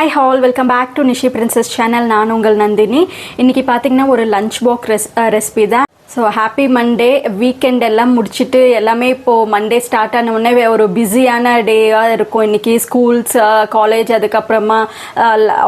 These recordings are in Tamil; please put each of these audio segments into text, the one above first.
Hi all welcome back to Nishi princess channel நான் உங்கள் நந்தினி. இன்னைக்கு பார்த்தீங்கன்னா ஒரு லஞ்ச் பாக்ஸ் ரெஸ் ரெசிபி தான். ஸோ ஹாப்பி மண்டே வீக்கெண்ட் எல்லாம் முடிச்சுட்டு எல்லாமே இப்போது மண்டே ஸ்டார்ட் ஆன உடனே ஒரு பிஸியான டேயாக இருக்கும். இன்றைக்கி ஸ்கூல்ஸ் காலேஜ் அதுக்கப்புறமா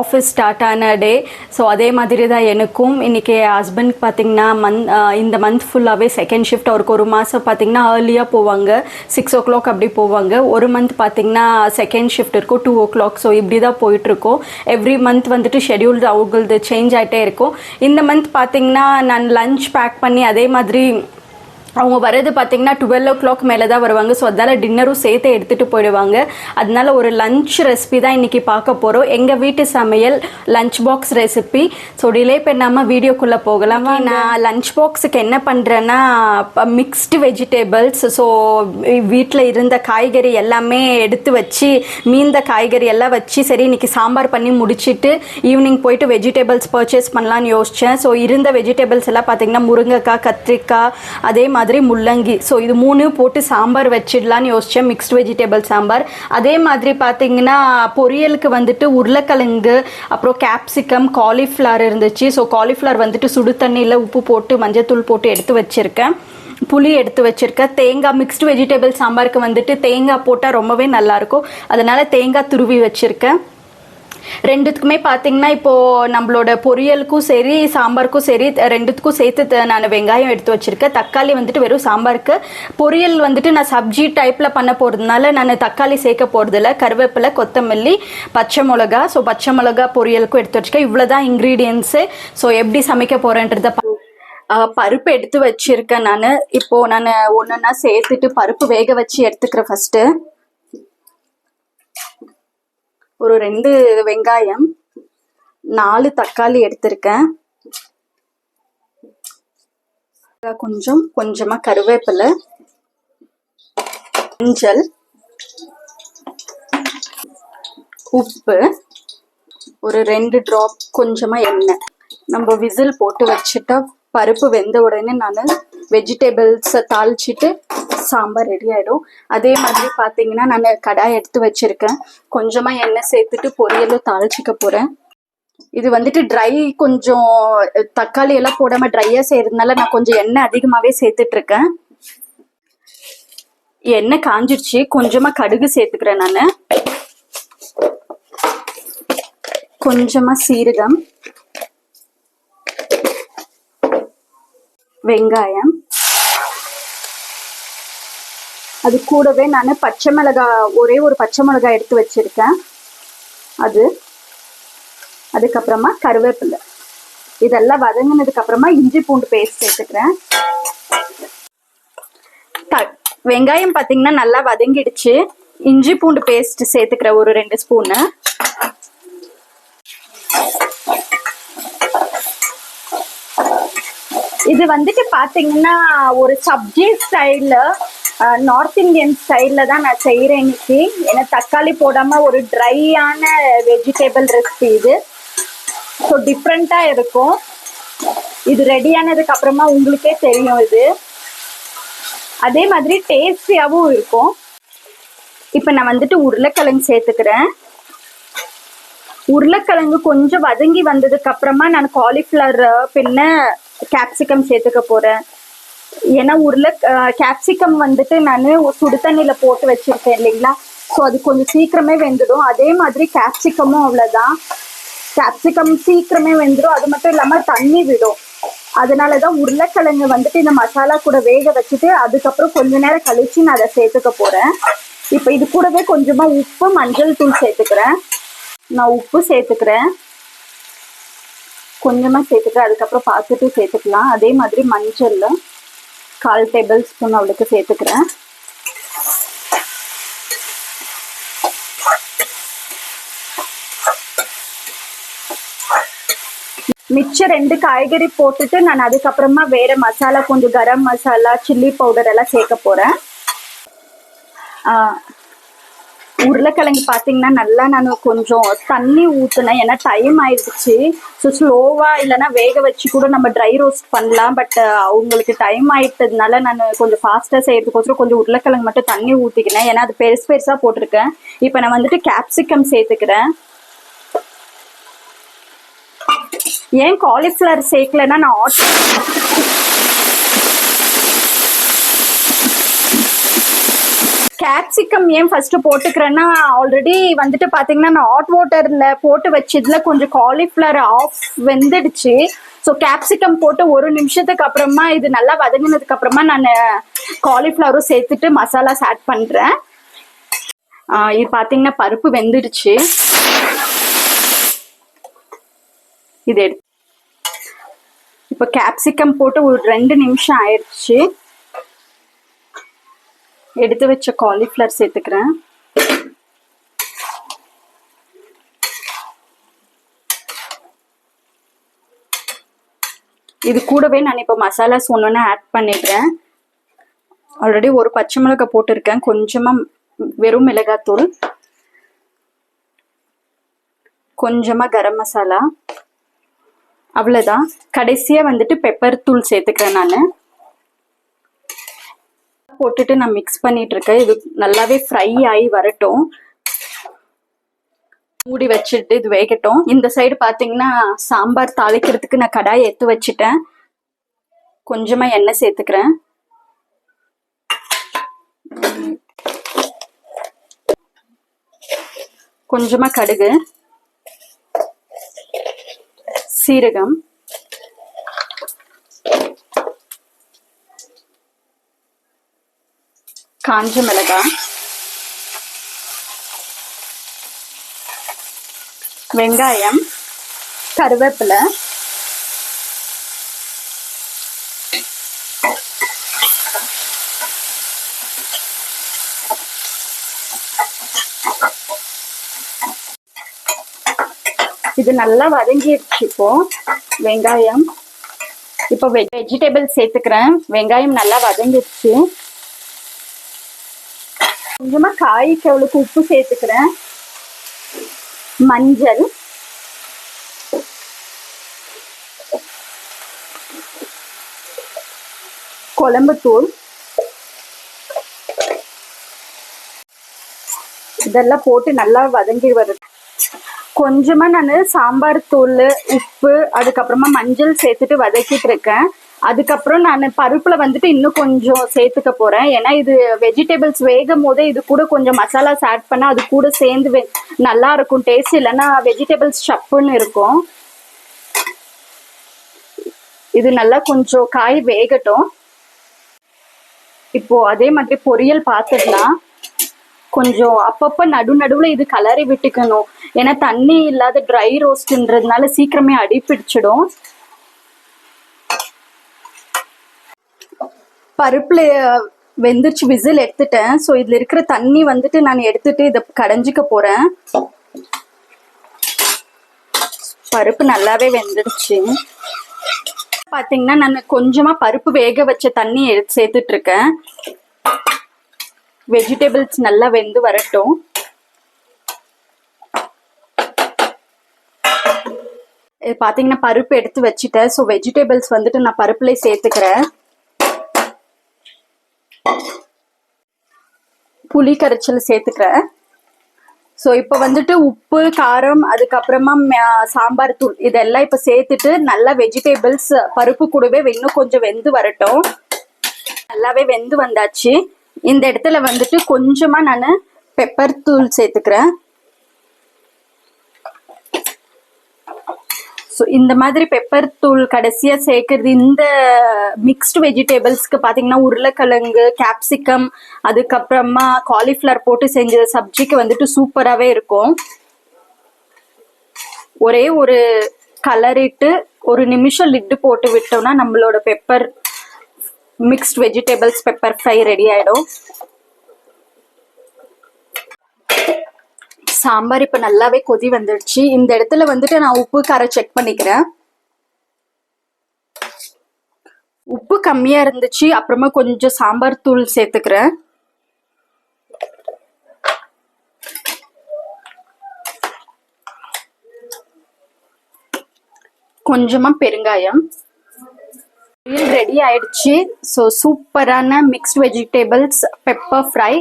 ஆஃபீஸ் ஸ்டார்ட் ஆன டே ஸோ அதே மாதிரி தான் எனக்கும். இன்றைக்கி ஹஸ்பண்ட் பார்த்திங்கன்னா மந்த் இந்த மந்த் ஃபுல்லாகவே செகண்ட் ஷிஃப்ட் அவருக்கு ஒரு மாதம் பார்த்திங்கன்னா ஏர்லியாக போவாங்க. சிக்ஸ் ஓ கிளாக் அப்படி போவாங்க. ஒரு மந்த் பார்த்திங்கன்னா செகண்ட் ஷிஃப்ட் இருக்கும். டூ ஓ கிளாக் ஸோ இப்படி தான் போயிட்டுருக்கோம். எவ்ரி மந்த் வந்துட்டு ஷெடியூல் அவங்களது சேஞ்ச் ஆகிட்டே இருக்கும். இந்த மந்த் பார்த்திங்கன்னா நான் லஞ்ச் பேக் பண்ணி அதே மாதிரி அவங்க வர்றது பார்த்தீங்கன்னா டுவெல் ஓ கிளாக் மேலே தான் வருவாங்க. ஸோ அதனால் டின்னரும் சேர்த்து எடுத்துகிட்டு போயிடுவாங்க. அதனால ஒரு லஞ்ச் ரெசிபி தான் இன்றைக்கி பார்க்க போகிறோம் எங்கள் வீட்டு சமையல் lunch box recipe so delay பண்ணாமல் வீடியோக்குள்ளே போகலாம். நான் லஞ்ச் பாக்ஸுக்கு என்ன பண்ணுறேன்னா மிக்ஸ்டு வெஜிடேபிள்ஸ் ஸோ வீட்டில் இருந்த காய்கறி எல்லாமே எடுத்து வச்சு மீந்த காய்கறி எல்லாம் வச்சு சரி இன்னைக்கு சாம்பார் பண்ணி முடிச்சிட்டு ஈவினிங் போயிட்டு வெஜிடபிள்ஸ் பர்ச்சேஸ் பண்ணலான்னு யோசித்தேன் ஸோ இருந்த வெஜிடபிள்ஸ் எல்லாம் பார்த்தீங்கன்னா முருங்கைக்காய் கத்திரிக்காய் அதே மாதிரி முள்ளங்கி. ஸோ இது மூணு போட்டு சாம்பார் வச்சிடலான்னு யோசித்தேன் மிக்ஸ்டு வெஜிடபிள் சாம்பார். அதே மாதிரி பார்த்தீங்கன்னா பொரியலுக்கு வந்துட்டு உருளைக்கிழங்கு அப்புறம் கேப்சிகம் காலிஃப்ளவர் இருந்துச்சு. ஸோ காலிஃப்ளவர் வந்துட்டு சுடு தண்ணியில் உப்பு போட்டு மஞ்சத்தூள் போட்டு எடுத்து வச்சுருக்கேன். புளி எடுத்து வச்சுருக்கேன். தேங்காய் மிக்ஸ்டு வெஜிடபிள் சாம்பாருக்கு வந்துட்டு தேங்காய் போட்டால் ரொம்பவே நல்லாயிருக்கும் அதனால் தேங்காய் துருவி வச்சுருக்கேன். ரெண்டுத்துக்குமே பார்த்தீங்கன்னா இப்போது நம்மளோட பொரியலுக்கும் சரி சாம்பாருக்கும் சரி ரெண்டுத்துக்கும் சேர்த்து நான் வெங்காயம் எடுத்து வச்சுருக்கேன். தக்காளி வந்துட்டு வெறும் சாம்பாருக்கு. பொரியல் வந்துட்டு நான் சப்ஜி டைப்பில் பண்ண போகிறதுனால நான் தக்காளி சேர்க்க போகிறதில்ல கருவேப்பிலை கொத்தமல்லி பச்சை மிளகா. ஸோ பச்சை மிளகா பொரியலுக்கும் எடுத்து வச்சுருக்கேன். இவ்வளோ தான் இன்க்ரீடியன்ஸு ஸோ எப்படி சமைக்க போகிறேன்றத பருப்பு எடுத்து வச்சிருக்கேன் நான். இப்போ நான் ஒன்றுன்னா சேர்த்துட்டு பருப்பு வேக வச்சு எடுத்துக்கிறேன் ஃபஸ்ட்டு ஒரு ரெண்டு வெங்காயம் நாலு தக்காளி எடுத்திருக்கேன். கொஞ்சம் கொஞ்சமா கருவேப்பிலை மஞ்சள் உப்பு ஒரு ரெண்டு ட்ராப் கொஞ்சமா எண்ணெய். நம்ம விசில் போட்டு வச்சுட்டா பருப்பு வெந்த உடனே நான் வெஜிடபிள்ஸை தாளிச்சிட்டு சாம்பார் ரெடி ஆகிடும் அதே மாதிரி பார்த்தீங்கன்னா நான் கடாய் எடுத்து வச்சுருக்கேன். கொஞ்சமாக எண்ணெய் சேர்த்துட்டு பொரியலும் தாளிச்சிக்க போகிறேன் இது வந்துட்டு ட்ரை கொஞ்சம் தக்காளி எல்லாம் போடாமல் ட்ரையாக செய்கிறதுனால நான் கொஞ்சம் எண்ணெய் அதிகமாகவே சேர்த்துட்ருக்கேன். எண்ணெய் காஞ்சிடுச்சு கொஞ்சமாக கடுகு சேர்த்துக்கிறேன் நான். கொஞ்சமாக சீரகம். வெங்காயம். அது கூடவே நான் பச்சை மிளகாய் ஒரே ஒரு பச்சை மிளகாய் எடுத்து வச்சிருக்கேன். அது. அதுக்கப்புறமா கருவேப்பிலை. இதெல்லாம் வதங்கினதுக்கப்புறமா இஞ்சி பூண்டு பேஸ்ட் சேர்த்துக்கிறேன் வெங்காயம் பார்த்தீங்கன்னா நல்லா வதங்கிடுச்சு. இஞ்சி பூண்டு பேஸ்ட் சேர்த்துக்கிறேன் ஒரு ரெண்டு ஸ்பூனு. இது வந்துட்டு பாத்தீங்கன்னா ஒரு சப்ஜி ஸ்டைல்ல நார்த் இந்தியன் ஸ்டைல்ல தான் நான் செய்யறேன் இன்னைக்கு. ஏன்னா தக்காளி போடாம ஒரு ட்ரையான வெஜிடபிள் ரெசிபி இது. ஸோ டிஃப்ரெண்டா இருக்கும். இது ரெடி ஆனதுக்கு அப்புறமா உங்களுக்கே தெரியும் இது. அதே மாதிரி டேஸ்டியாகவும் இருக்கும். இப்போ நான் வந்துட்டு உருளைக்கிழங்கு சேர்த்துக்கிறேன். உருளைக்கிழங்கு கொஞ்சம் வதங்கி வந்ததுக்கு அப்புறமா நான் காலிஃப்ளவர் பின்ன கேப்சிகம் சேர்த்துக்க போறேன். ஏன்னா உருளை கேப்சிகம் வந்துட்டு நான் சுடு தண்ணியில போட்டு வச்சிருக்கேன் இல்லைங்களா? ஸோ அது கொஞ்சம் சீக்கிரமே வெந்துடும். அதே மாதிரி கேப்சிகமும் அவ்வளோதான் கேப்சிகம் சீக்கிரமே வெந்துடும். அது மட்டும் இல்லாமல் தண்ணி விடும். அதனாலதான் உருளைக்கிழங்கு வந்துட்டு இந்த மசாலா கூட வேக வச்சுட்டு அதுக்கப்புறம் கொஞ்ச நேரம் கழிச்சு நான் அதை சேர்த்துக்க போகிறேன் இப்போ இது கூடவே கொஞ்சமாக உப்பு மஞ்சள் தூள் சேர்த்துக்கிறேன். நான் உப்பு சேர்த்துக்கிறேன். கொஞ்சமாக சேர்த்துக்கிறேன் அதுக்கப்புறம் பார்த்துட்டு சேர்த்துக்கலாம். அதே மாதிரி மஞ்சளில் கால் டேபிள் ஸ்பூன் அவளுக்கு சேர்த்துக்கிறேன். மிச்சம் ரெண்டு காய்கறி போட்டுட்டு நான் அதுக்கப்புறமா வேற மசாலா கொஞ்சம் கரம் மசாலா சில்லி பவுடர் எல்லாம் சேர்க்க போறேன். உருளைக்கிழங்கு பார்த்தீங்கன்னா நல்லா நான் கொஞ்சம் தண்ணி ஊற்றுனேன் ஏன்னா டைம் ஆயிடுச்சு. ஸோ ஸ்லோவாக இல்லைன்னா வேக வச்சு கூட நம்ம ட்ரை ரோஸ்ட் பண்ணலாம். பட் அவங்களுக்கு டைம் ஆயிட்டதுனால நான் கொஞ்சம் ஃபாஸ்ட்டாக செய்யறதுக்கோசரம் கொஞ்சம் உருளைக்கிழங்கு மட்டும் தண்ணி ஊற்றிக்கினேன் ஏன்னா அது பெருசு பெருசாக போட்டிருக்கேன். இப்போ நான் வந்துட்டு கேப்சிகம் சேர்த்துக்கிறேன். ஏன் காலிஃப்ளவர் சேர்க்கலன்னா நான் ஆட் கேப்சிகம் ஏன் ஃபர்ஸ்ட் போட்டுக்கிறேன்னா ஆல்ரெடி வந்துட்டு பாத்தீங்கன்னா நான் ஹாட் வாட்டர்ல போட்டு வச்சதுல கொஞ்சம் காலிஃப்ளவர் ஆஃப் வெந்துடுச்சு. ஸோ கேப்சிகம் போட்டு ஒரு நிமிஷத்துக்கு அப்புறமா இது நல்லா வதங்கினதுக்கு அப்புறமா நான் காலிஃப்ளவரும் சேர்த்துட்டு மசாலாஸ் ஆட் பண்றேன். இது பாத்தீங்கன்னா பருப்பு வெந்துடுச்சு. இது எடுத்து இப்போ கேப்சிகம் போட்டு ஒரு ரெண்டு நிமிஷம் ஆயிடுச்சு. எடுத்து வச்ச காலிஃப்ளவர் சேர்த்துக்கிறேன். இது கூடவே நான் இப்போ மசாலாஸ் ஒன்று ஆட் பண்ணிடுறேன். ஆல்ரெடி ஒரு பச்சை மிளகாய் போட்டிருக்கேன். கொஞ்சமாக வெறும் மிளகாத்தூள். கொஞ்சமாக கரம் மசாலா. அவ்வளோதான் கடைசியாக வந்துட்டு பெப்பர் தூள் சேர்த்துக்கிறேன் நான். போட்டுட்டு நான் மிக்ஸ் பண்ணிட்டு இருக்கேன் இது நல்லாவே ஃப்ரை ஆகி வரட்டும். மூடி வச்சுட்டு இது வேகட்டும். இந்த சைடு பார்த்தீங்கன்னா சாம்பார் தாளிக்கிறதுக்கு நான் கடாயை எடுத்து வச்சுட்டேன். கொஞ்சமாக எண்ணெய் சேர்த்துக்கிறேன். கொஞ்சமாக கடுகு சீரகம் காஞ்ச மிளகாய் வெங்காயம் கருவேப்பிலை. இது நல்லா வதங்கிடுச்சு இப்போ. வெங்காயம். இப்போ வெஜிடபிள் சேர்த்துக்கிறேன். வெங்காயம் நல்லா வதங்கிடுச்சு கொஞ்சமா காய்க்கு அவளுக்கு உப்பு சேர்த்துக்கிறேன். மஞ்சள். குழம்புத்தூள். இதெல்லாம் போட்டு நல்லா வதங்கி வருது கொஞ்சமா நான் சாம்பார் தூள் உப்பு அதுக்கப்புறமா மஞ்சள் சேர்த்துட்டு வதக்கிட்டு இருக்கேன். அதுக்கப்புறம் நான் பருப்புல வந்துட்டு இன்னும் கொஞ்சம் சேர்த்துக்க போறேன். ஏன்னா இது வெஜிடபிள்ஸ் வேகும் போதே இது கூட கொஞ்சம் மசாலாஸ் ஆட் பண்ணா அது கூட சேர்ந்து வெ- நல்லா இருக்கும். டேஸ்ட் இல்லைன்னா வெஜிடபிள்ஸ் சப்புன்னு இருக்கும். இது நல்லா கொஞ்சம் காய் வேகட்டும். இப்போ அதே மாதிரி பொரியல் பார்த்துடலாம் கொஞ்சம் அப்பப்ப நடு நடுவில் இது கலரி விட்டுக்கணும். ஏன்னா தண்ணி இல்லாத ட்ரை ரோஸ்ட்ன்றதுனால சீக்கிரமே அடி பருப்புல வெந்துருச்சு விசில் எடுத்துட்டேன். ஸோ இதுல இருக்கிற தண்ணி வந்துட்டு நான் எடுத்துட்டு இதை கடைஞ்சிக்க போறேன். பருப்பு நல்லாவே வெந்துடுச்சு பாத்தீங்கன்னா நான் கொஞ்சமா பருப்பு வேக வச்ச தண்ணி எடுத்து சேர்த்துட்டு இருக்கேன் வெஜிடபிள்ஸ் நல்லா வெந்து வரட்டும். பார்த்தீங்கன்னா பாத்தீங்கன்னா பருப்பு எடுத்து வச்சுட்டேன். ஸோ வெஜிடபிள்ஸ் வந்துட்டு நான் பருப்புலேயே சேர்த்துக்கிறேன். புளி கரைச்சல் சேர்த்துக்கிறேன். ஸோ இப்போ வந்துட்டு உப்பு காரம் அதுக்கப்புறமா சாம்பார் தூள் இதெல்லாம் இப்போ சேர்த்துட்டு நல்லா வெஜிடபிள்ஸ் பருப்பு கூடவே இன்னும் கொஞ்சம் வெந்து வரட்டும். நல்லாவே வெந்து வந்தாச்சு. இந்த இடத்துல வந்துட்டு கொஞ்சமா நான் பெப்பர் தூள் சேர்த்துக்கிறேன். ஸோ இந்த மாதிரி பெப்பர் தூள் கடைசியாக சேர்க்கறது இந்த மிக்ஸ்டு வெஜிடபிள்ஸ்க்கு பார்த்தீங்கன்னா உருளைக்கிழங்கு கேப்சிகம் அதுக்கப்புறமா காலிஃப்ளவர் போட்டு செஞ்ச சப்ஜிக்கு வந்துட்டு சூப்பராகவே இருக்கும். ஒரே ஒரு கலரிட்டு ஒரு நிமிஷம் லிட்டு போட்டு விட்டோம்னா நம்மளோட pepper mixed vegetables pepper fry ready ஆகிடும் சாம்பார் இப்போ நல்லாவே கொதி வந்துடுச்சு இந்த இடத்துல வந்துட்டு நான் உப்பு காரம் செக் பண்ணிக்கிறேன். உப்பு கம்மியா இருந்துச்சு. அப்புறமா கொஞ்சம் சாம்பார் தூள் சேர்த்துக்கிறேன். கொஞ்சமா பெருங்காயம். ரெடி ஆயிடுச்சு. ஸோ சூப்பரான மிக்ஸ்ட் வெஜிடபிள்ஸ் பெப்பர் ஃப்ரை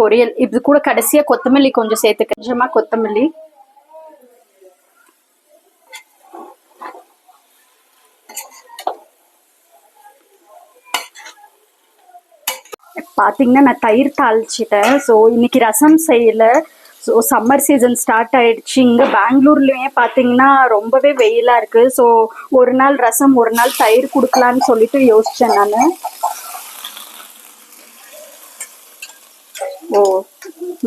பொரியல். இது கூட கடைசியாக கொத்தமல்லி கொஞ்சம் சேர்த்து கொஞ்சமா கொத்தமல்லி. பார்த்தீங்கன்னா நான் தயிர் தாளிச்சிட்டேன். ஸோ இன்னைக்கு ரசம் செய்யல. ஸோ சம்மர் சீசன் ஸ்டார்ட் ஆயிடுச்சு. இங்கே பெங்களூர்லேயே பார்த்தீங்கன்னா ரொம்பவே வெயிலாக இருக்குது ஸோ ஒரு நாள் ரசம் ஒரு நாள் தயிர் கொடுக்கலான்னு சொல்லிட்டு யோசித்தேன் நான். ஓ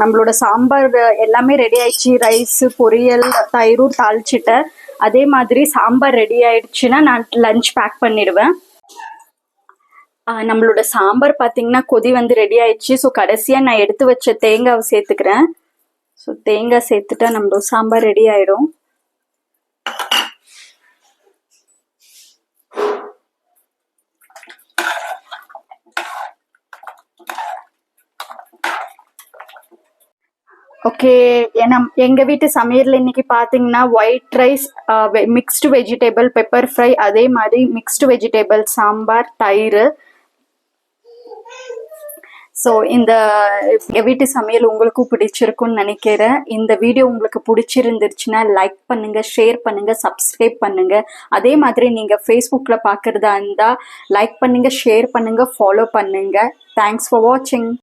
நம்மளோட சாம்பார் எல்லாமே ரெடி ஆயிடுச்சு. ரைஸ் பொரியல் தயிரும் தாளிச்சிட்டேன் அதே மாதிரி சாம்பார் ரெடி ஆயிடுச்சுன்னா நான் லஞ்ச் பேக் பண்ணிடுவேன். நம்மளோட சாம்பார் பார்த்தீங்கன்னா கொதி வந்து ரெடி ஆயிடுச்சு. ஸோ கடைசியாக நான் எடுத்து வச்ச தேங்காவை சேர்த்துக்கிறேன். ஸோ தேங்காய் சேர்த்துட்டா நம்மளோட சாம்பார் ரெடி ஆயிடும். ஓகே ஏன்னா எங்க வீட்டு சமையல்ல இன்னைக்கு பாத்தீங்கன்னா white rice mixed vegetable pepper fry அதே மாதிரி மிக்ஸ்டு வெஜிடபிள் சாம்பார் தயிர். ஸோ இந்த வீட்டு சமையல் உங்களுக்கும் பிடிச்சிருக்கும்னு நினைக்கிறேன். இந்த வீடியோ உங்களுக்கு பிடிச்சிருந்துருச்சுன்னா லைக் பண்ணுங்கள் ஷேர் பண்ணுங்கள் சப்ஸ்கிரைப் பண்ணுங்கள் அதே மாதிரி நீங்கள் ஃபேஸ்புக்கில் பார்க்குறதா இருந்தால் லைக் பண்ணுங்கள் ஷேர் பண்ணுங்கள் ஃபாலோ பண்ணுங்கள் தேங்க்ஸ் ஃபார் வாட்சிங்